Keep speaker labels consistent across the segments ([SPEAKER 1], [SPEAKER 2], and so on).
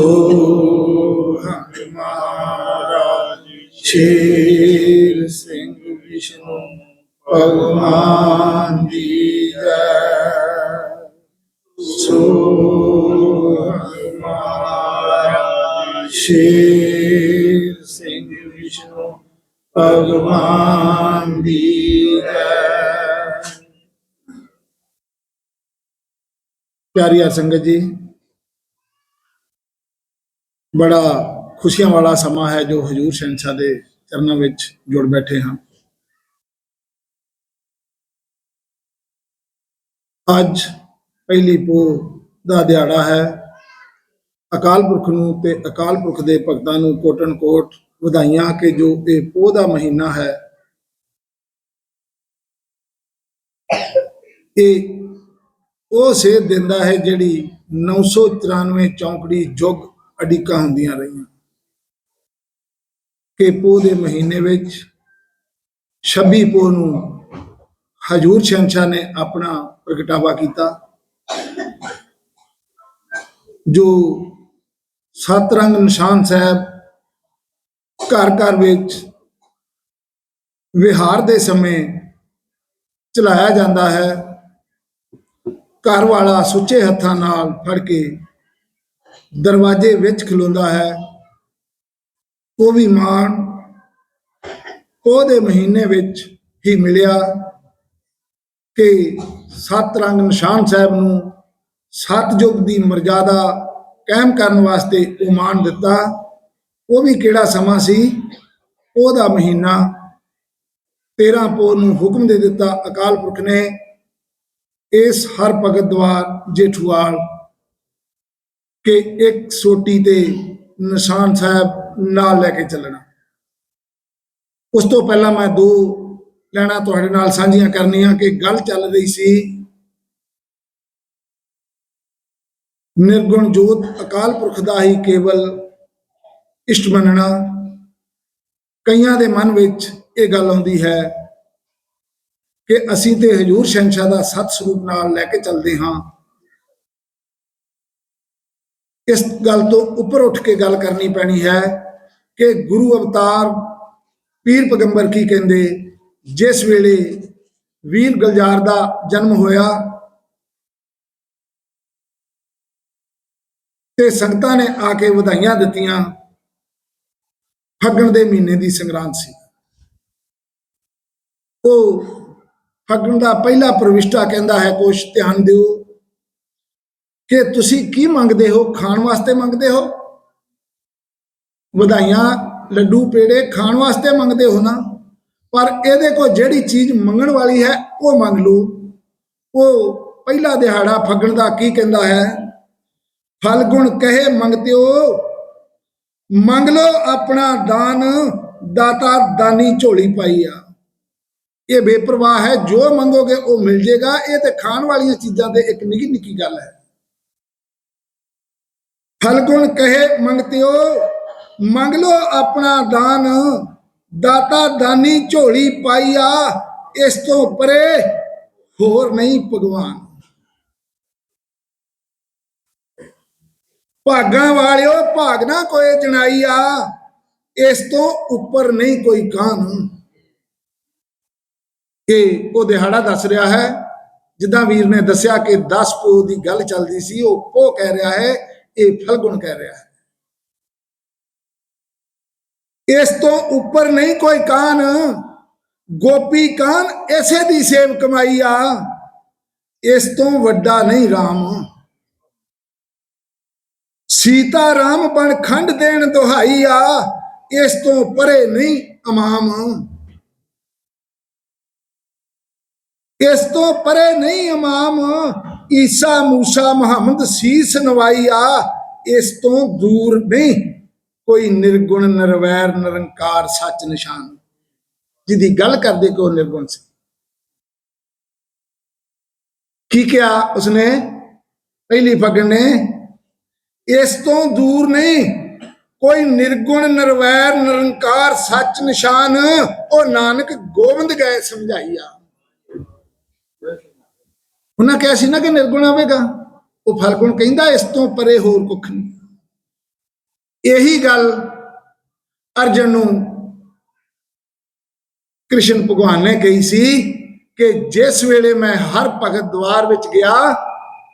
[SPEAKER 1] ਸੋ ਮਹਾਰਾਜ ਸ਼ੇਰ ਸਿੰਘ ਵਿਸ਼ਨੂੰ ਭਗਵਾਨ ਦੀ ਜੈ। ਸੋ ਹਮਾਰਾ ਸ਼ੇਰ ਸਿੰਘ ਵਿਸ਼ਨੂੰ ਭਗਵਾਨ ਦੀ ਜੈ। ਪਿਆਰੀ ਸੰਗਤ ਜੀ ਬੜਾ ਖੁਸ਼ੀਆਂ ਵਾਲਾ ਸਮਾਂ ਹੈ ਜੋ ਹਜੂਰ ਸ਼ਹਿਨशाह ਦੇ ਚਰਨਾਂ ਵਿੱਚ ਜੁੜ ਬੈਠੇ ਹਾਂ। ਅੱਜ ਪਹਿਲੀ ਪੋਹ ਦਾ ਦਿਹਾੜਾ ਹੈ। ਅਕਾਲ ਪੁਰਖ ਨੂੰ ਤੇ ਅਕਾਲ ਪੁਰਖ ਦੇ ਭਗਤਾਂ ਨੂੰ ਕੋਟਨ ਕੋਟ ਵਧਾਈਆਂ ਕਿ ਜੋ ਇਹ ਪੋਹ ਦਾ ਮਹੀਨਾ ਹੈ। ਇਹ ਉਹ ਸੇਧ ਦਿੰਦਾ ਹੈ ਜਿਹੜੀ 994 ਚੌਂਕੜੀ ਜੁਗ ਅਡਿੱਕਾਂ ਹੁੰਦੀਆਂ ਰਹੀਆਂ। ਕਿ ਪੋਹ ਦੇ ਮਹੀਨੇ ਵਿੱਚ 26 ਪੋਹ ਨੂੰ ਹਜੂਰ ਸ਼ਹਿਨशाह ਨੇ ਆਪਣਾ ਪ੍ਰਗਟਾਵਾ ਕੀਤਾ, ਜੋ ਸੱਤ ਰੰਗ ਨਿਸ਼ਾਨ ਸਾਹਿਬ ਘਰ ਘਰ ਵਿੱਚ ਵਿਹਾਰ ਦੇ ਸਮੇਂ ਚਲਾਇਆ ਜਾਂਦਾ ਹੈ। ਘਰ ਵਾਲਾ ਸੁੱਚੇ ਹੱਥਾਂ ਨਾਲ ਫੜ ਕੇ ਦਰਵਾਜ਼ੇ ਵਿੱਚ ਖਲੋਂਦਾ ਹੈ। ਉਹ ਵੀ ਮਾਣ ਉਹਦੇ ਮਹੀਨੇ ਵਿੱਚ ਹੀ ਮਿਲਿਆ ਕਿ ਸਤ ਰੰਗ ਨਿਸ਼ਾਨ ਸਾਹਿਬ ਨੂੰ ਸੱਤ ਯੁੱਗ ਦੀ ਮਰਜ਼ਾਦਾ ਕਾਇਮ ਕਰਨ ਵਾਸਤੇ ਉਹ ਮਾਣ ਦਿੱਤਾ। ਉਹ ਵੀ ਕਿਹੜਾ ਸਮਾਂ ਸੀ? ਉਹਦਾ ਮਹੀਨਾ 13 ਪੋਹ ਨੂੰ ਹੁਕਮ ਦੇ ਦਿੱਤਾ ਅਕਾਲ ਪੁਰਖ ਨੇ। ਇਸ ਹਰ ਭਗਤ ਦਵਾਰ ਜੇਠੂਵਾਲ ਕਿ ਇੱਕ ਸੋਟੀ ਤੇ ਨਿਸ਼ਾਨ ਸਾਹਿਬ ਨਾਲ ਲੈ ਕੇ ਚੱਲਣਾ। ਉਸ ਤੋਂ ਪਹਿਲਾਂ ਮੈਂ ਦੋ ਲੈਣਾ ਤੁਹਾਡੇ ਨਾਲ ਸਾਂਝੀਆਂ ਕਰਨੀਆਂ ਕਿ ਗੱਲ ਚੱਲ ਰਹੀ ਸੀ ਨਿਰਗੁਣ ਜੋਤ ਅਕਾਲ ਪੁਰਖ ਦਾ ਹੀ ਕੇਵਲ ਇਸ਼ਟ ਮੰਨਣਾ। ਕਈਆਂ ਦੇ ਮਨ ਵਿੱਚ ਇਹ ਗੱਲ ਆਉਂਦੀ ਹੈ ਕਿ ਅਸੀਂ ਤੇ ਹਜੂਰ ਸ਼ਹਿਨशाह ਦਾ ਸਤ ਸਰੂਪ ਨਾਲ ਲੈ ਕੇ ਚੱਲਦੇ ਹਾਂ। ਇਸ ਗੱਲ ਤੋਂ ਉੱਪਰ ਉੱਠ ਕੇ ਗੱਲ ਕਰਨੀ ਪੈਣੀ ਹੈ ਕਿ ਗੁਰੂ ਅਵਤਾਰ ਪੀਰ ਪੈਗੰਬਰ ਕੀ ਕਹਿੰਦੇ, ਜਿਸ ਵੇਲੇ ਵੀਰ ਗਲਜਾਰ ਦਾ ਜਨਮ ਹੋਇਆ ਤੇ ਸੰਗਤਾਂ ਨੇ ਆ ਕੇ ਵਧਾਈਆਂ ਦਿੱਤੀਆਂ, ਫੱਗਣ ਦੇ ਮਹੀਨੇ ਦੀ ਸੰਗਰਾਂਦ ਸੀ। ਉਹ ਫੱਗਣ ਦਾ ਪਹਿਲਾ ਪ੍ਰਵਿਸ਼ਟਾ ਕਹਿੰਦਾ ਹੈ, ਕੁਛ ਧਿਆਨ ਦਿਓ। ਕਿ ਤੁਸੀਂ ਕੀ ਮੰਗਦੇ ਹੋ? ਖਾਣ ਵਾਸਤੇ ਮੰਗਦੇ ਹੋ? ਵਧਾਈਆਂ, ਲੱਡੂ, ਪੇੜੇ ਖਾਣ ਵਾਸਤੇ ਮੰਗਦੇ ਹੋ ਨਾ? ਪਰ ਇਹਦੇ ਕੋਲ ਜਿਹੜੀ ਚੀਜ਼ ਮੰਗਣ ਵਾਲੀ ਹੈ, ਉਹ ਮੰਗ ਲਓ। ਉਹ ਪਹਿਲਾ ਦਿਹਾੜਾ ਫੱਗਣ ਦਾ ਕੀ ਕਹਿੰਦਾ ਹੈ? ਫਲ ਗੁਣ ਕਹੇ ਮੰਗਤਿਓ, ਮੰਗ ਲੋ ਆਪਣਾ ਦਾਨ, ਦਾਤਾ ਦਾਨੀ ਝੋਲੀ ਪਾਈ ਆ। ਇਹ ਬੇਪਰਵਾਹ ਹੈ, ਜੋ ਮੰਗੋਗੇ ਉਹ ਮਿਲ ਜੇਗਾ। ਇਹ ਤੇ ਖਾਣ ਵਾਲੀਆਂ ਚੀਜ਼ਾਂ ਤੇ ਇੱਕ ਨਿੱਕੀ ਨਿੱਕੀ ਗੱਲ ਹੈ। ਫਲਗੁਣ ਕਹੇ ਮੰਗਤਿਓ, ਮੰਗ ਲੋ ਆਪਣਾ ਦਾਨ। ਦਾਤਾ ਦਾਨੀ ਝੋਲੀ ਪਾਈ ਆ ਇਸ ਤੋਂ ਪਰੇ ਹੋਰ ਨਹੀਂ ਭਗਵਾਨ। ਭਾਗਾਂ ਵਾਲਿਓ, ਭਾਗ ਨਾ ਕੋਈ ਜਣਾਈ ਆ ਇਸ ਤੋਂ ਉੱਪਰ ਨਹੀਂ ਕੋਈ ਕਾਨ ਇਹ ਉਹ ਦਿਹਾੜਾ ਦੱਸ ਰਿਹਾ ਹੈ, ਜਿੱਦਾਂ ਵੀਰ ਨੇ ਦੱਸਿਆ ਕਿ 10 ਪੋ ਦੀ ਗੱਲ ਚੱਲਦੀ ਸੀ, ਉਹ ਪੋ ਕਹਿ ਰਿਹਾ ਹੈ ਇਹ ਫਲਗੁਣ ਕਹਿ ਰਿਹਾ ਹੈ। ਇਸ ਤੋਂ ਉੱਪਰ ਨਹੀਂ ਕੋਈ ਕਾਨ, ਗੋਪੀ ਕਾਨ ਐਸੇ ਦੀ ਸੇਵ ਕਮਾਈ ਆ। ਇਸ ਤੋਂ ਵੱਡਾ ਨਹੀਂ RAM ਸੀਤਾ ਰਾਮ ਬਣ ਖੰਡ ਦੇਣ ਦੁਹਾਈ ਆ, ਇਸ ਤੋਂ ਪਰੇ ਨਹੀਂ ਇਮਾਮ। ਇਸ ਤੋਂ ਪਰੇ ਨਹੀਂ ਇਮਾਮ ਈਸਾ ਮੂਸਾ ਮੁਹੰਮਦ ਸੀਸ ਨਵਾਈ ਆ, ਇਸ ਤੋਂ ਦੂਰ ਨਹੀਂ। ਕੋਈ ਨਿਰਗੁਣ, ਨਿਰਵੈਰ, ਨਿਰੰਕਾਰ, ਸੱਚ ਨਿਸ਼ਾਨ। ਜਿਹਦੀ ਗੱਲ ਕਰਦੇ ਕਿ ਉਹ ਨਿਰਗੁਣ ਸੀ। ਕੀ ਕਿਹਾ ਉਸਨੇ? ਪਹਿਲੀ ਫਗਣ ਨੇ, ਇਸ ਤੋਂ ਦੂਰ ਨਹੀਂ। ਕੋਈ ਨਿਰਗੁਣ, ਨਿਰਵੈਰ, ਨਿਰੰਕਾਰ, ਸੱਚ ਨਿਸ਼ਾਨ, ਉਹ ਨਾਨਕ ਗੋਬਿੰਦ ਗਏ ਸਮਝਾਈਆ। ਉਹਨਾਂ ਕਿਹਾ ਸੀ ਨਾ ਕਿ ਨਿਰਗੁਣ ਆਵੇਗਾ। ਉਹ ਫਲਗੁਣ ਕਹਿੰਦਾ, ਇਸ ਤੋਂ ਪਰੇ ਹੋਰ ਕੁੱਖ ਨਹੀਂ। ਇਹੀ ਗੱਲ ਅਰਜਨ ਨੂੰ ਕ੍ਰਿਸ਼ਨ ਭਗਵਾਨ ਨੇ ਕਹੀ ਸੀ ਕਿ ਜਿਸ ਵੇਲੇ ਮੈਂ ਹਰ ਭਗਤ ਦਵਾਰ ਵਿੱਚ ਗਿਆ,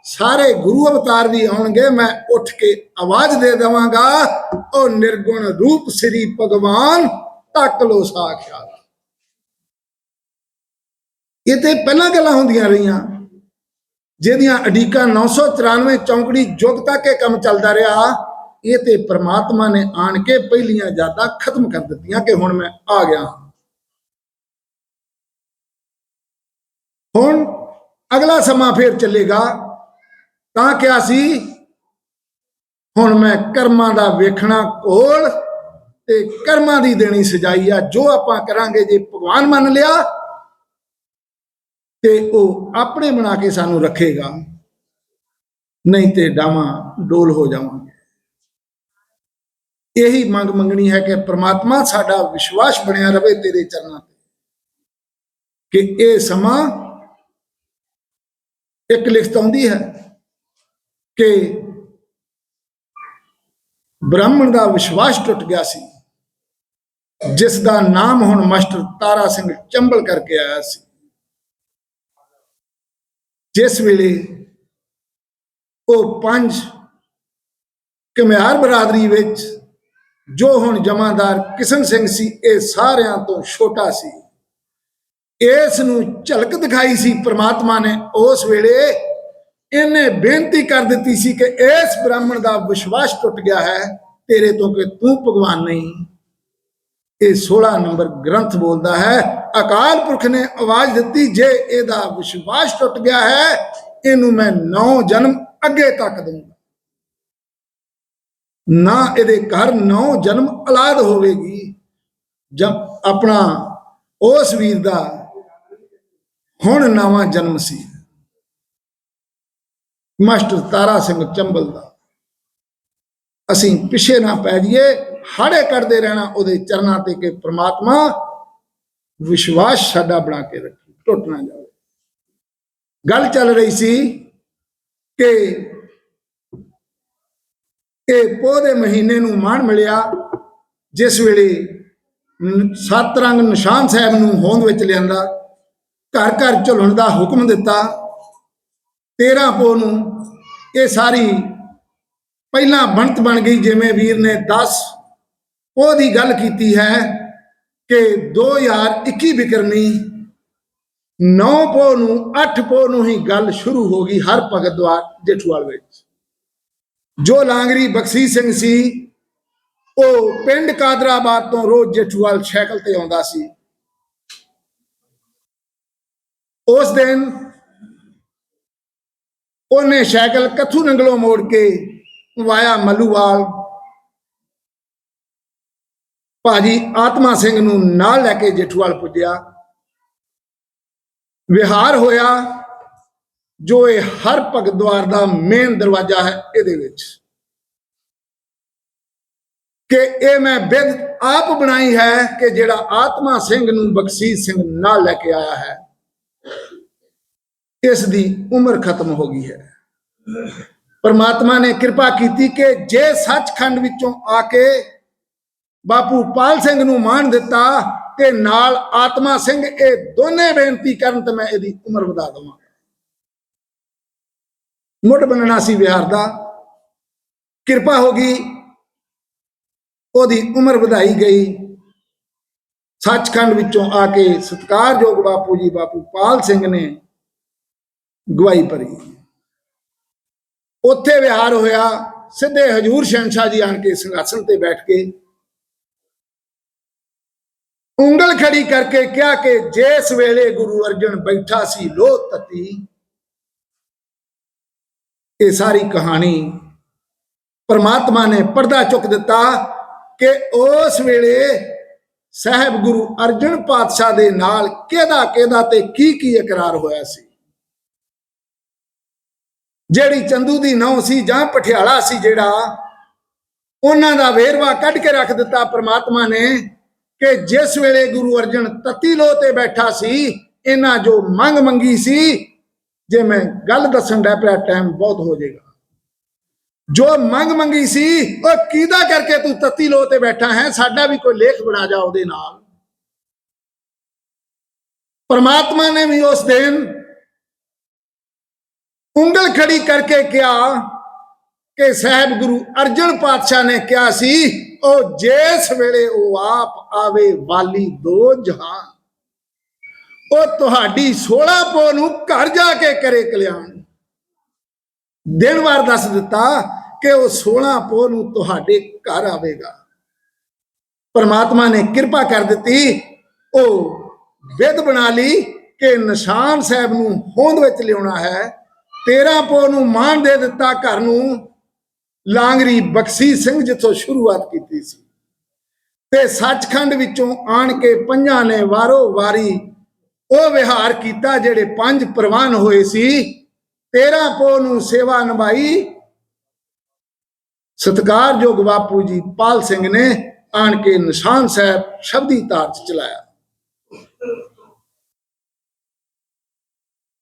[SPEAKER 1] ਸਾਰੇ ਗੁਰੂ ਅਵਤਾਰ ਵੀ ਆਉਣਗੇ, ਮੈਂ ਉੱਠ ਕੇ ਆਵਾਜ਼ ਦੇ ਦੇਵਾਂਗਾ, ਉਹ ਨਿਰਗੁਣ ਰੂਪ ਸ੍ਰੀ ਭਗਵਾਨ ਤੱਕ ਲੋ ਸਾਖਿਆ ਇਹ ਤੇ ਪਹਿਲਾਂ ਗੱਲਾਂ ਹੁੰਦੀਆਂ ਰਹੀਆਂ। ਜਿਹਦੀਆਂ ਅਡੀਕਾਂ 994 ਚੌਂਕੜੀ ਜੁਗ ਤੱਕ ਇਹ ਕੰਮ ਚੱਲਦਾ ਰਿਹਾ, ਇਹ ਤੇ ਪ੍ਰਮਾਤਮਾ ਨੇ ਆਣ ਕੇ ਪਹਿਲੀਆਂ ਯਾਦਾਂ ਖਤਮ ਕਰ ਦਿੱਤੀਆਂ ਕਿ ਹੁਣ ਮੈਂ ਆ ਗਿਆ ਹਾਂ। ਹੁਣ ਅਗਲਾ ਸਮਾਂ ਫੇਰ ਚੱਲੇਗਾ, ਤਾਂ ਕਿਹਾ ਸੀ, ਹੁਣ ਮੈਂ ਕਰਮਾਂ ਦਾ ਵੇਖਣਾ ਕੋਲ ਤੇ ਕਰਮਾਂ ਦੀ ਦੇਣੀ ਸਜਾਈ ਆ, ਜੋ ਆਪਾਂ ਕਰਾਂਗੇ ਜੇ ਭਗਵਾਨ ਮੰਨ ਲਿਆ ਤੇ ਉਹ ਆਪਣੇ ਬਣਾ ਕੇ ਸਾਨੂੰ ਰੱਖੇਗਾ। ਨਹੀਂ ਤੇ ਡਾਵਾਂ ਡੋਲ ਹੋ ਜਾਵਾਂਗੇ। ਇਹੀ ਮੰਗ ਮੰਗਣੀ ਹੈ ਕਿ ਪ੍ਰਮਾਤਮਾ ਸਾਡਾ ਵਿਸ਼ਵਾਸ ਬਣਿਆ ਰਵੇ ਤੇਰੇ ਚਰਨਾਂ ਤੇ। ਕਿ ਇਹ ਸਮਾਂ ਇੱਕ ਲਿਖਤ ਆਉਂਦੀ ਹੈ ਕਿ ਬ੍ਰਾਹਮਣ ਦਾ ਵਿਸ਼ਵਾਸ ਟੁੱਟ ਗਿਆ ਸੀ। ਜਿਸ ਦਾ ਨਾਮ ਹੁਣ ਮਾਸਟਰ ਤਾਰਾ ਸਿੰਘ ਚੰਬਲ ਕਰਕੇ ਆਇਆ ਸੀ। ਜਿਸ ਵੇਲੇ ਉਹ ਪੰਜ ਕਮਿਆਰ ਬਰਾਦਰੀ ਵਿੱਚ ਜੋ ਹੁਣ ਜਮਾਦਾਰ ਕਿਸ਼ਨ ਸਿੰਘ ਸੀ, ਇਹ ਸਾਰਿਆਂ ਤੋਂ ਛੋਟਾ ਸੀ। ਇਸ ਨੂੰ ਝਲਕ ਦਿਖਾਈ ਸੀ ਪ੍ਰਮਾਤਮਾ ਨੇ। ਉਸ ਵੇਲੇ ਇਹਨੇ ਬੇਨਤੀ ਕਰ ਦਿੱਤੀ ਸੀ ਕਿ ਇਸ ਬ੍ਰਾਹਮਣ ਦਾ ਵਿਸ਼ਵਾਸ ਟੁੱਟ ਗਿਆ ਹੈ, ਤੇਰੇ ਤੋਂ ਕਿ ਤੂੰ ਭਗਵਾਨ ਨਹੀਂ। ਇਹ 16 ਨੰਬਰ ਗ੍ਰੰਥ ਬੋਲਦਾ ਹੈ ਅਕਾਲ ਪੁਰਖ ਨੇ ਆਵਾਜ਼ ਦਿੱਤੀ, ਜੇ ਇਹਦਾ ਵਿਸ਼ਵਾਸ ਟੁੱਟ ਗਿਆ ਹੈ, ਇਹਨੂੰ ਮੈਂ ਨੌ ਜਨਮ ਅੱਗੇ ਤੱਕ ਦੂੰਗਾ ਨਾ ਇਹਦੇ ਘਰ ਨੌ ਜਨਮ ਔਲਾਦ ਹੋਵੇਗੀ ਜਦ ਆਪਣਾ ਉਸ ਵੀਰ ਦਾ ਹੁਣ ਨਵਾਂ ਜਨਮ ਸੀ। ਮਾਸਟਰ ਤਾਰਾ ਸਿੰਘ ਚੰਬਲ ਦਾ, ਅਸੀਂ ਪਿੱਛੇ ਨਾ ਪੈ ਜਾਈਏ, ਹਾੜੇ ਕੱਢਦੇ ਰਹਿਣਾ ਉਹਦੇ ਚਰਨਾਂ ਤੇ ਕਿ ਪ੍ਰਮਾਤਮਾ ਵਿਸ਼ਵਾਸ ਸਾਡਾ ਬਣਾ ਕੇ ਰੱਖੀ, ਟੁੱਟ ਨਾ ਜਾਵੇ। ਗੱਲ ਚੱਲ ਰਹੀ ਸੀ ਕਿ ਇਹ ਪੋਹ ਦੇ ਮਹੀਨੇ ਨੂੰ ਮਾਣ ਮਿਲਿਆ, ਜਿਸ ਵੇਲੇ ਨ- ਸੱਤ ਰੰਗ ਨਿਸ਼ਾਨ ਸਾਹਿਬ ਨੂੰ ਹੋਂਦ ਵਿੱਚ ਲਿਆਂਦਾ, ਘਰ ਘਰ ਝੁਲਣ ਦਾ ਹੁਕਮ ਦਿੱਤਾ। 13 ਪੋਹ ਨੂੰ ਇਹ ਸਾਰੀ ਪਹਿਲਾਂ ਬਣਤ ਬਣ ਗਈ, ਜਿਵੇਂ ਵੀਰ ਨੇ 10 ਉਹਦੀ ਗੱਲ ਕੀਤੀ ਹੈ। ਕਿ 2021 ਬਿਕਰਮੀ 9 ਪੋ ਨੂੰ 8 ਪੋ ਨੂੰ ਹੀ ਗੱਲ ਸ਼ੁਰੂ ਹੋ ਗਈ ਹਰ ਭਗਤ ਦਵਾਰ ਜੇਠੂਵਾਲ ਵਿੱਚ। ਜੋ ਲਾਂਗਰੀ ਬਖਸ਼ੀ ਸਿੰਘ ਸੀ, ਉਹ ਪਿੰਡ ਕਾਦਰਾਬਾਦ ਤੋਂ ਰੋਜ਼ ਜੇਠੂਵਾਲ ਸਾਈਕਲ ਤੇ ਆਉਂਦਾ ਸੀ। ਉਸ ਦਿਨ ਉਹਨੇ ਸਾਈਕਲ ਕੱਥੂ ਨੰਗਲੋਂ ਮੋੜ ਕੇ ਵਾਇਆ ਮੱਲੂਵਾਲ ਭਾਜੀ ਆਤਮਾ ਸਿੰਘ ਨੂੰ ਨਾਲ ਲੈ ਕੇ ਜੇਠੂਵਾਲ ਪੁੱਜਿਆ। ਵਿਹਾਰ ਹੋਇਆ, ਜੋ ਇਹ ਹਰ ਭਗਤ ਦਵਾਰ ਦਾ ਮੇਨ ਦਰਵਾਜ਼ਾ ਹੈ ਇਹਦੇ ਵਿੱਚ। ਕਿ ਇਹ ਮੈਂ ਬਿਦ ਆਪ ਬਣਾਈ ਹੈ ਕਿ ਜਿਹੜਾ ਆਤਮਾ ਸਿੰਘ ਨੂੰ ਬਖਸ਼ੀਸ਼ ਸਿੰਘ ਨਾਲ ਲੈ ਕੇ ਆਇਆ ਹੈ, ਇਸ ਦੀ ਉਮਰ ਖਤਮ ਹੋ ਗਈ ਹੈ। ਪਰਮਾਤਮਾ ਨੇ ਕਿਰਪਾ ਕੀਤੀ ਕਿ ਜੇ ਸੱਚਖੰਡ ਵਿੱਚੋਂ ਆ ਕੇ ਬਾਪੂ ਪਾਲ ਸਿੰਘ ਨੂੰ ਮਾਣ ਦਿੱਤਾ ਤੇ ਨਾਲ ਆਤਮਾ ਸਿੰਘ, ਇਹ ਦੋਨੇ ਬੇਨਤੀ ਕਰਨ ਤੇ ਮੈਂ ਇਹਦੀ ਉਮਰ ਵਧਾ ਦਵਾਂ। ਮੁੱਢ ਬੰਨਣਾ ਸੀ ਵਿਹਾਰ ਦਾ। ਕਿਰਪਾ ਹੋ ਗਈ। ਉਹਦੀ ਉਮਰ ਵਧਾਈ ਗਈ। ਸੱਚਖੰਡ ਵਿੱਚੋਂ ਆ ਕੇ ਸਤਿਕਾਰਯੋਗ ਬਾਪੂ ਜੀ, ਬਾਪੂ ਪਾਲ ਸਿੰਘ ਨੇ ਗਵਾਹੀ ਭਰੀ। ਉੱਥੇ ਵਿਹਾਰ ਹੋਇਆ। ਸਿੱਧੇ ਹਜੂਰ ਸ਼ਹਿਨशाह ਜੀ ਆਣ ਕੇ ਸਿੰਘਾਸਣ ਤੇ ਬੈਠ ਕੇ ਉਂਗਲ ਖੜੀ ਕਰਕੇ ਕਿਹਾ ਕਿ ਜਿਸ ਵੇਲੇ ਗੁਰੂ ਅਰਜਨ ਬੈਠਾ ਸੀ ਲੋਹ ਤਤੀ, ਇਹ ਸਾਰੀ ਕਹਾਣੀ ਪਰਮਾਤਮਾ ਨੇ ਪਰਦਾ ਚੁੱਕ ਦਿੱਤਾ ਕਿ ਉਸ ਵੇਲੇ ਸਾਹਿਬ ਗੁਰੂ ਅਰਜਨ ਪਾਤਸ਼ਾਹ ਦੇ ਨਾਲ ਕਿਹਦਾ ਕਿਹਦਾ ਤੇ ਕੀ ਕੀ ਇਕਰਾਰ ਹੋਇਆ ਸੀ। ਜਿਹੜੀ ਚੰਦੂ ਦੀ ਨੌ ਸੀ ਜਾਂ ਪਠਿਆਲਾ ਸੀ ਜਿਹੜਾ, ਉਹਨਾਂ ਦਾ ਵੇਰਵਾ ਕੱਢ ਕੇ ਰੱਖ ਦਿੱਤਾ ਪਰਮਾਤਮਾ ਨੇ ਕਿ ਜਿਸ ਵੇਲੇ ਗੁਰੂ ਅਰਜਨ ਤਤੀ ਲੋ ਤੇ ਬੈਠਾ ਸੀ, ਇਹਨਾਂ ਜੋ ਮੰਗ ਮੰਗੀ ਸੀ, ਜੇ ਮੈਂ ਗੱਲ ਦੱਸਣ ਦਾ ਪਿਆ ਟਾਈਮ ਬਹੁਤ ਹੋ ਜਾਏਗਾ। ਜੋ ਮੰਗ ਮੰਗੀ ਸੀ, ਉਹ ਕਿਹਦਾ ਕਰਕੇ ਤੂੰ ਤੱਤੀ ਤੇ ਬੈਠਾ ਹੈ? ਸਾਡਾ ਵੀ ਕੋਈ ਲੇਖ ਬਣਾ ਜਾ ਉਹਦੇ ਨਾਲ। ਪਰਮਾਤਮਾ ਨੇ ਵੀ ਉਸ ਦਿਨ ਉਂਗਲ ਖੜੀ ਕਰਕੇ ਕਿਹਾ ਕਿ ਸਾਹਿਬ ਗੁਰੂ ਅਰਜਨ ਪਾਤਸ਼ਾਹ ਨੇ ਕਿਹਾ ਸੀ ਉਹ ਜਿਸ ਵੇਲੇ ਉਹ ਆਪ ਆਵੇ ਵਾਲੀ ਦੋ ਜਹਾਨ, ਉਹ ਤੁਹਾਡੀ 16 ਪੋ ਨੂੰ ਘਰ ਜਾ ਕੇ ਕਰੇ ਕਲਿਆਣ। ਦਿਨ ਵਾਰ ਦੱਸ ਦਿੱਤਾ ਕਿ ਉਹ 16 ਪੋ ਨੂੰ ਤੁਹਾਡੇ ਘਰ ਆਵੇਗਾ। ਪਰਮਾਤਮਾ ਨੇ ਕਿਰਪਾ ਕਰ ਦਿੱਤੀ, ਉਹ ਵਿਦ ਬਣਾ ਲਈ ਕਿ ਨਿਸ਼ਾਨ ਸਾਹਿਬ ਨੂੰ ਹੋਂਦ ਵਿੱਚ ਲਿਆਉਣਾ ਹੈ। 13 ਪੋ ਨੂੰ ਮਾਨ ਦੇ ਦਿੱਤਾ ਘਰ ਨੂੰ ਲਾਂਗਰੀ ਬਖਸ਼ੀ ਸਿੰਘ ਜਿੱਥੋਂ ਸ਼ੁਰੂਆਤ ਕੀਤੀ ਸੀ। ਤੇ ਸੱਚਖੰਡ ਵਿੱਚੋਂ ਆਣ ਕੇ ਪੰਜਾਂ ਨੇ ਵਾਰੋ ਵਾਰੀ ਉਹ ਵਿਹਾਰ ਕੀਤਾ ਜਿਹੜੇ ਪੰਜ ਪ੍ਰਵਾਨ ਹੋਏ ਸੀ। 13 ਪੋ ਨੂੰ ਸੇਵਾ ਨਿਭਾਈ। ਸਤਿਕਾਰਯੋਗ ਬਾਪੂ ਜੀ ਪਾਲ ਸਿੰਘ ਨੇ ਆਣ ਕੇ ਨਿਸ਼ਾਨ ਸਾਹਿਬ ਸ਼ਬਦੀ ਤਾਰ ਚ ਚਲਾਇਆ।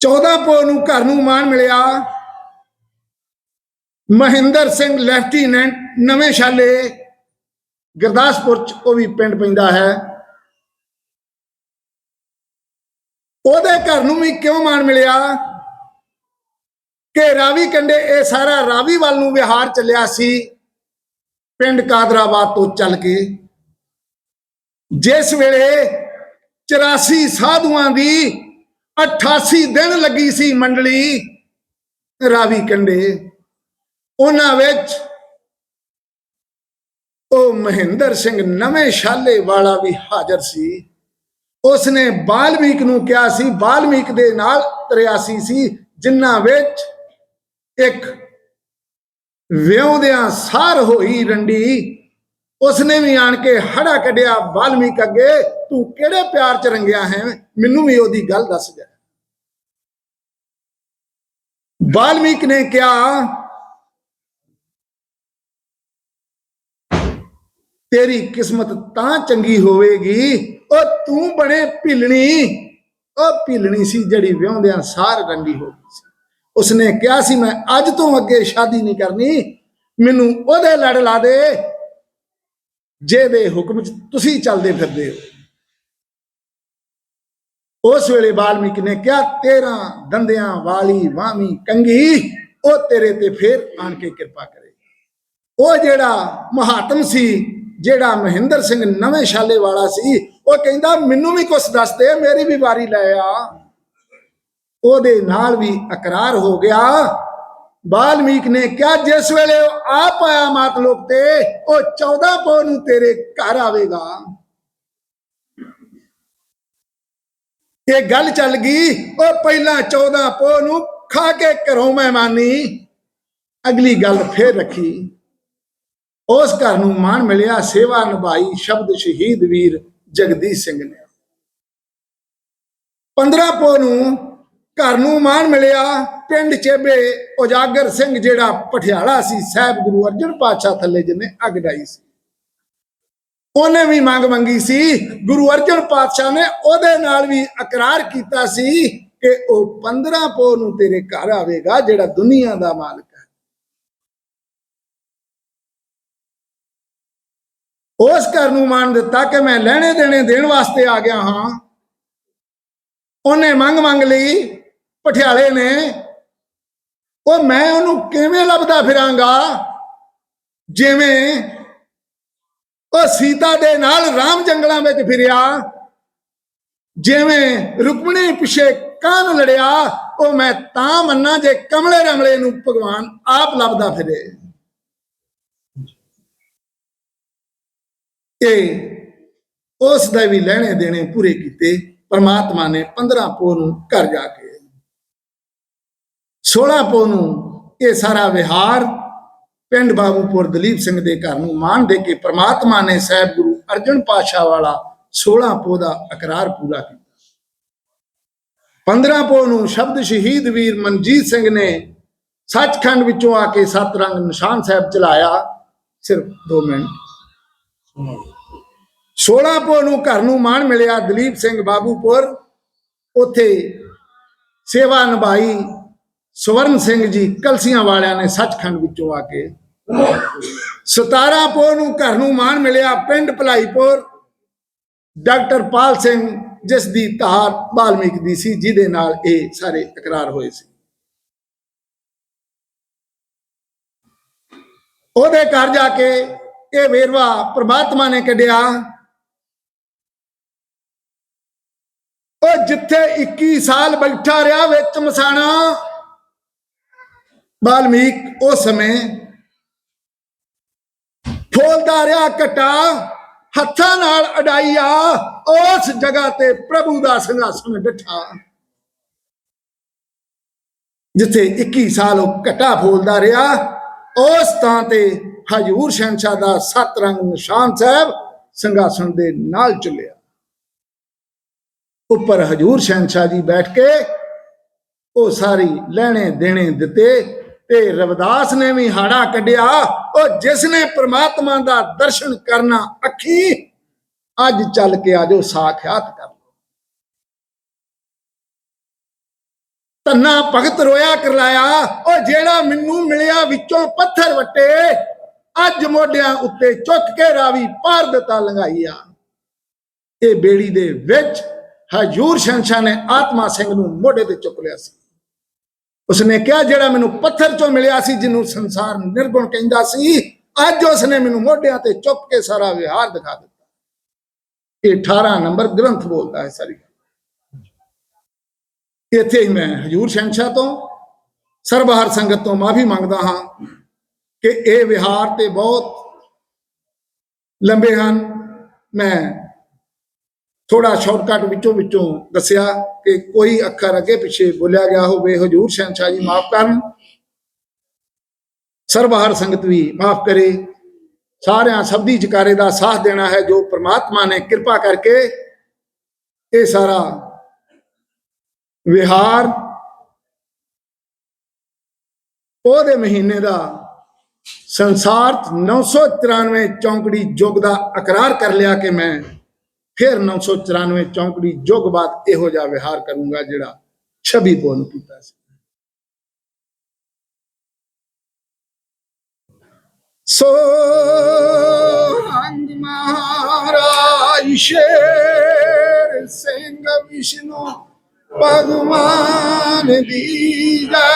[SPEAKER 1] 14 ਪੋ ਨੂੰ ਘਰ ਨੂੰ ਮਾਣ ਮਿਲਿਆ। ਮਹਿੰਦਰ ਸਿੰਘ ਲੈਫਟੀਨੈਂਟ, ਨਵੇਂ ਸ਼ਾਲੇ ਗੁਰਦਾਸਪੁਰ ਚ ਉਹ ਵੀ ਪਿੰਡ ਪੈਂਦਾ ਹੈ। ਉਹਦੇ ਘਰ ਨੂੰ ਵੀ ਕਿਉਂ ਮਾਣ ਮਿਲਿਆ? ਕਿ ਰਾਵੀ ਕੰਡੇ ਇਹ ਸਾਰਾ ਰਾਵੀ ਵੱਲ ਨੂੰ ਵਿਹਾਰ ਚੱਲਿਆ ਸੀ, ਪਿੰਡ ਕਾਦਰਾਬਾਦ ਤੋਂ ਚੱਲ ਕੇ। ਜਿਸ ਵੇਲੇ 84 ਸਾਧੂਆਂ ਦੀ 88 ਦਿਨ ਲੱਗੀ ਸੀ ਮੰਡਲੀ ਰਾਵੀ ਕੰਡੇ। ਉਹਨਾਂ ਵਿੱਚ ਉਹ ਮਹਿੰਦਰ ਸਿੰਘ ਨਵੇਂ ਸ਼ਾਲੇ ਵਾਲਾ ਵੀ ਹਾਜ਼ਰ ਸੀ। ਉਸਨੇ ਬਾਲਮੀਕ ਨੂੰ ਕਿਹਾ ਸੀ, ਬਾਲਮੀਕ ਦੇ ਨਾਲ 83 ਸੀ, ਜਿਨ੍ਹਾਂ ਵਿੱਚ ਇੱਕ ਵਿਉਂਦਿਆਂ ਸਾਰ ਹੋਈ ਰੰਡੀ। ਉਸਨੇ ਵੀ ਆਣ ਕੇ ਹੜਾ ਕੱਢਿਆ, ਬਾਲਮੀਕ ਅੱਗੇ, ਤੂੰ ਕਿਹੜੇ ਪਿਆਰ ਚ ਰੰਗਿਆ ਹੈ? ਮੈਨੂੰ ਵੀ ਉਹਦੀ ਗੱਲ ਦੱਸ ਜਾ ਬਾਲਮੀਕ ਨੇ ਕਿਹਾ ਤੇਰੀ ਕਿਸਮਤ ਤਾਂ ਚੰਗੀ ਹੋਵੇਗੀ। ਉਹ ਤੂੰ ਬਣੇ ਭਿਲਣੀ। ਉਹ ਭਿਲਣੀ ਸੀ ਜਿਹੜੀ ਵਿਆਹੁੰਦਿਆਂ ਸਾਰ ਰੰਗੀ ਹੋ ਗਈ ਸੀ। ਉਸਨੇ ਕਿਹਾ ਸੀ, ਮੈਂ ਅੱਜ ਤੋਂ ਅੱਗੇ ਸ਼ਾਦੀ ਨਹੀਂ ਕਰਨੀ। ਮੈਨੂੰ ਉਹਦੇ ਲੜ ਲਾ ਦੇ, ਜਿਹਦੇ ਹੁਕਮ ਚ ਤੁਸੀਂ ਚੱਲਦੇ ਫਿਰਦੇ ਹੋ। ਉਸ ਵੇਲੇ ਬਾਲਮੀਕ ਨੇ ਕਿਹਾ, ਤੇਰਾ ਦੰਦਿਆਂ ਵਾਲੀ ਵਾਮੀ ਕੰਗੀ ਉਹ ਤੇਰੇ ਤੇ ਫੇਰ ਆਣ ਕੇ ਕਿਰਪਾ ਕਰੇ ਉਹ ਜਿਹੜਾ ਮਹਾਤਮ ਸੀ ਜਿਹੜਾ ਮਹਿੰਦਰ ਸਿੰਘ ਨਵੇਂ ਸ਼ਾਲੇ ਵਾਲਾ ਸੀ, ਉਹ ਕਹਿੰਦਾ, ਮੈਨੂੰ ਵੀ ਕੁਝ ਦੱਸ ਦੇ, ਮੇਰੀ ਵੀ ਵਾਰੀ ਲੈ ਆ। ਉਹਦੇ ਨਾਲ ਵੀ ਇਕਰਾਰ ਹੋ ਗਿਆ। ਬਾਲਮੀਕ ਨੇ ਕਿਹਾ, ਜਿਸ ਵੇਲੇ ਉਹ ਆਪ ਆਇਆ ਮਾਤ ਲੋਕ ਤੇ, ਉਹ 14 ਪੋ ਨੂੰ ਤੇਰੇ ਘਰ ਆਵੇਗਾ। ਇਹ ਗੱਲ ਚੱਲ ਗਈ। ਉਹ ਪਹਿਲਾਂ 14 ਪੋ ਨੂੰ ਖਾ ਕੇ ਘਰੋਂ ਮਹਿਮਾਨੀ ਅਗਲੀ ਗੱਲ ਫੇਰ ਰੱਖੀ। ਉਸ ਘਰ ਨੂੰ ਮਾਣ ਮਿਲਿਆ, ਸੇਵਾ ਨਿਭਾਈ ਸ਼ਬਦ ਸ਼ਹੀਦ ਵੀਰ ਜਗਦੀਸ਼ ਸਿੰਘ ਨੇ। 15 ਪੋ ਨੂੰ ਘਰ ਨੂੰ ਮਾਣ ਮਿਲਿਆ, ਪਿੰਡ ਚੇਬੇ ਉਜਾਗਰ ਸਿੰਘ ਜਿਹੜਾ ਪਠਿਆਲਾ ਸੀ, ਸਾਹਿਬ ਗੁਰੂ ਅਰਜਨ ਪਾਤਸ਼ਾਹ ਥੱਲੇ ਜਿਹਨੇ ਅੱਗ ਸੀ। ਉਹਨੇ ਵੀ ਮੰਗ ਮੰਗੀ ਸੀ, ਗੁਰੂ ਅਰਜਨ ਪਾਤਸ਼ਾਹ ਨੇ ਉਹਦੇ ਨਾਲ ਵੀ ਇਕਰਾਰ ਕੀਤਾ ਸੀ ਕਿ ਉਹ 15 ਪੋ ਨੂੰ ਤੇਰੇ ਘਰ ਆਵੇਗਾ, ਜਿਹੜਾ ਦੁਨੀਆ ਦਾ ਮਾਲਕ ਹੈ ਉਸ ਘਰ ਨੂੰ ਮੰਨ ਦਿੱਤਾ ਕਿ ਮੈਂ ਲੈਣੇ ਦੇਣੇ ਦੇਣ ਵਾਸਤੇ ਆ ਗਿਆ ਹਾਂ। ਉਹਨੇ ਮੰਗ ਮੰਗ ਲਈ ਪਠਿਆਲੇ ਨੇ। ਉਹ ਮੈਂ ਉਹਨੂੰ ਕਿਵੇਂ ਲੱਭਦਾ ਫਿਰਾਂਗਾ? ਜਿਵੇਂ ਉਹ ਸੀਤਾ ਦੇ ਨਾਲ ਰਾਮ ਜੰਗਲਾਂ ਵਿੱਚ ਫਿਰਿਆ, ਜਿਵੇਂ ਰੁਕਮਣੀ ਪਿਛੇ ਕਾਨ ਲੜਿਆ, ਉਹ ਮੈਂ ਤਾਂ ਮੰਨਾ ਜੇ ਕਮਲੇ ਰਮਲੇ ਨੂੰ ਭਗਵਾਨ ਆਪ ਲੱਭਦਾ ਫਿਰੇ। ਇਹ ਉਸ ਦਾ ਵੀ ਲੈਣੇ ਦੇਣੇ ਪੂਰੇ ਕੀਤੇ, ਪਰਮਾਤਮਾ ਨੇ 15 ਪੋ ਨੂੰ ਘਰ ਜਾ ਕੇ 16 ਪੋ ਨੂੰ ਇਹ ਸਾਰਾ ਵਿਹਾਰ ਪਿੰਡ ਬਾਬੂਪੁਰ ਦਲੀਪ ਸਿੰਘ ਦੇ ਘਰ ਨੂੰ ਮਾਨ ਦੇ ਕੇ ਪਰਮਾਤਮਾ ਨੇ ਸਾਹਿਬ ਗੁਰੂ ਅਰਜਨ ਪਾਸ਼ਾ ਵਾਲਾ 16 ਪੋ ਦਾ ਇਕਰਾਰ ਪੂਰਾ ਕੀਤਾ। 15 ਪੋ ਨੂੰ ਸ਼ਬਦ ਸ਼ਹੀਦ ਵੀਰ ਮਨਜੀਤ ਸਿੰਘ ਨੇ ਸੱਚਖੰਡ ਵਿੱਚੋਂ ਆ ਕੇ ਸੱਤ ਨਿਸ਼ਾਨ ਸਾਹਿਬ ਚਲਾਇਆ। ਸਿਰਫ 2 ਮਿੰਟ। 16 ਪੋ ਨੂੰ ਘਰ ਨੂੰ ਮਾਣ ਮਿਲਿਆ ਦਲੀਪ ਸਿੰਘ ਬਾਬੂਪੁਰ। ਉੱਥੇ ਸੇਵਾ ਨਿਭਾਈ ਸਵਰਨ ਸਿੰਘ ਜੀ ਕਲਸੀਆਂ ਵਾਲਿਆਂ ਨੇ ਸੱਚਖੰਡ ਵਿੱਚੋਂ ਆ ਕੇ। 17 ਪੋ ਨੂੰ ਘਰ ਨੂੰ ਮਾਣ ਮਿਲਿਆ ਪਿੰਡ ਭਲਾਈਪੁਰ। ਡਾਕਟਰ ਪਾਲ ਸਿੰਘ, ਜਿਸ ਦੀ ਧਾਰ ਬਾਲਮੀਕ ਦੀ ਸੀ, ਜਿਹਦੇ ਨਾਲ ਇਹ ਸਾਰੇ ਇਕਰਾਰ ਹੋਏ ਸੀ। ਉਹਦੇ ਘਰ ਜਾ ਕੇ ਇਹ ਵੇਰਵਾ ਪ੍ਰਮਾਤਮਾ ਨੇ ਕੱਢਿਆ। ਉਹ ਜਿੱਥੇ 21 ਸਾਲ ਬੈਠਾ ਰਿਹਾ ਵਿੱਚ ਮਸਾਣਾ। ਬਾਲਮੀਕ ਉਸ ਸਮੇਂ ਫੋਲਦਾ ਰਿਹਾ ਕਟਾ ਹੱਥਾਂ ਨਾਲ ਅਡਾਈਆ, ਉਸ ਜਗ੍ਹਾ ਤੇ ਪ੍ਰਭੂ ਦਾ ਸਿੰਘਾਸਣ ਡਿਠਾ। ਜਿੱਥੇ 21 ਸਾਲ ਉਹ ਕਟਾ ਫੋਲਦਾ ਰਿਹਾ, ਉਸ ਥਾਂ ਤੇ ਹਜੂਰ ਸ਼ਹਿਨशाह ਦਾ ਸੱਤ ਰੰਗ ਨਿਸ਼ਾਨ ਸਾਹਿਬ ਸਿੰਘਾਸਣ ਦੇ ਨਾਲ ਚੁੱਲਿਆ। ਉੱਪਰ ਹਜੂਰ ਸ਼ਹਿਨशाह ਜੀ ਬੈਠ ਕੇ ਉਹ ਸਾਰੀ ਲੈਣੇ ਦੇਣੇ ਦਿੱਤੇ ਤੇ ਰਵਿਦਾਸ ਨੇ ਵੀ ਹਾੜਾ ਕੱਢਿਆ, ਉਹ ਜਿਸ ਨੇ ਪ੍ਰਮਾਤਮਾ ਦਾ ਦਰਸ਼ਨ ਕਰਨਾ ਅੱਖੀ, ਅੱਜ ਚੱਲ ਕੇ ਆਜੋ ਸਾਖਿਆਤ ਕਰ ਲਓ। ਤੰਨਾ ਭਗਤ ਰੋਇਆ ਕਰਲਾਇਆ, ਉਹ ਜਿਹੜਾ ਮੈਨੂੰ ਮਿਲਿਆ ਵਿੱਚੋਂ ਪੱਥਰ ਵੱਟੇ, ਅੱਜ ਮੋਢਿਆਂ ਉੱਤੇ ਚੁੱਕ ਕੇ ਰਾਵੀ ਪਾਰ ਦਿੱਤਾ ਲੰਘਾਈਆ। ਇਹ ਬੇੜੀ ਦੇ ਵਿੱਚ ਹਜੂਰ ਸ਼ੰਸ਼ਾ ਨੇ ਆਤਮਾ ਸਿੰਘ ਨੂੰ ਮੋਢੇ ਤੇ ਚੁੱਕ ਲਿਆ ਸੀ। ਉਸਨੇ ਕਿਹਾ, ਜਿਹੜਾ ਮੈਨੂੰ ਪੱਥਰ ਚੋਂ ਮਿਲਿਆ ਸੀ, ਜਿਹਨੂੰ ਸੰਸਾਰ ਨਿਰਗੁਣ ਕਹਿੰਦਾ ਸੀ, ਅੱਜ ਉਸਨੇ ਮੈਨੂੰ ਮੋਢਿਆਂ ਤੇ ਚੁੱਕ ਕੇ ਸਾਰਾ ਵਿਹਾਰ ਦਿਖਾ ਦਿੱਤਾ। ਇਹ 18 ਨੰਬਰ ਗ੍ਰੰਥ ਬੋਲਦਾ ਹੈ ਸਾਰੀ ਇੱਥੇ ਹੀ ਮੈਂ ਹਜੂਰ ਸ਼ੰਸ਼ਾ ਤੋਂ, ਸਰਬਹਾਰ ਸੰਗਤ ਤੋਂ ਮਾਫੀ ਮੰਗਦਾ ਹਾਂ ਕਿ ਇਹ ਵਿਹਾਰ ਤੇ ਬਹੁਤ ਲੰਬੇ ਹਨ। ਮੈਂ ਥੋੜਾ ਸ਼ਾਰਟਕਟ ਵਿੱਚੋਂ ਵਿੱਚੋਂ ਦੱਸਿਆ ਕਿ ਕੋਈ ਅੱਖਰ ਅੱਗੇ ਪਿੱਛੇ ਬੋਲਿਆ ਗਿਆ ਹੋਵੇ, ਹਜੂਰ ਸ਼ਹਿਨशाह ਜੀ ਮਾਫ ਕਰਨ। ਸਰਬਹਾਰ ਸੰਗਤ ਵੀ ਮਾਫ ਕਰੇ। ਸਾਰਿਆਂ ਸਭ ਦੀ ਜਕਾਰੇ ਦਾ ਸਾਥ ਦੇਣਾ ਹੈ, ਜੋ ਪ੍ਰਮਾਤਮਾ ਨੇ ਕਿਰਪਾ ਕਰਕੇ ਇਹ ਸਾਰਾ ਵਿਹਾਰ ਉਹਦੇ ਮਹੀਨੇ ਦਾ ਸੰਸਾਰ 'ਚ 994 ਚੌਂਕੜੀ ਯੁੱਗ ਦਾ ਇਕਰਾਰ ਕਰ ਲਿਆ ਕਿ ਮੈਂ ਫਿਰ 994 ਚੌਂਕੜੀ ਯੁੱਗ ਬਾਅਦ ਇਹੋ ਜਿਹਾ ਵਿਹਾਰ ਕਰੂੰਗਾ ਜਿਹੜਾ 26 ਪੋ ਨੂੰ ਕੀਤਾ ਸੀ। ਸੋ ਹੰਗ ਮਹਾਰਾਜ ਸ਼ੇਰ ਸਿੰਘ ਵਿਸ਼ਨੂੰ ਭਗਵਾਨ ਦੀ ਜੈ।